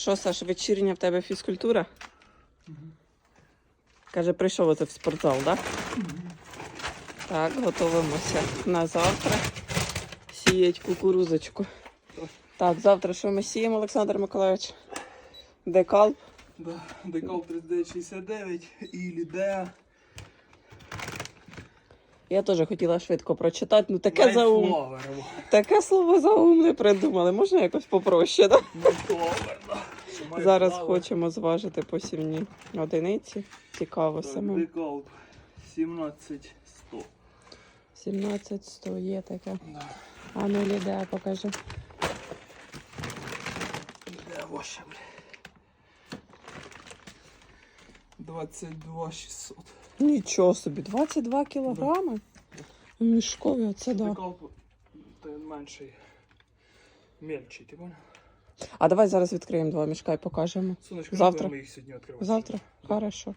Що, Саш, вечірня в тебе фізкультура? Каже, прийшов оце в спортзал, так? Так, готуємося на завтра. Сіять кукурузочку. Так, завтра що ми сіємо, Олександр Миколаївич? Декал. Да, Декал 3969 і Лідея. Я теж хотіла швидко прочитати, ну таке заум. Таке слово заумне придумали. Можна якось попроще, так? Да. Зараз хочемо зважити посівні одиниці. Цікаво. Декал 17100. 17 100 є таке. А ну ліде, покажи. Де ваша, бля? 22 600. Нічого собі, 22 кілограми. Мішкові, оце да. Менший. Мельчий, ти понял? А давай зараз відкриємо два мішка і покажемо. Сонечко, Завтра. ми їх сьогодні відкриваємо. Завтра? Хорошо.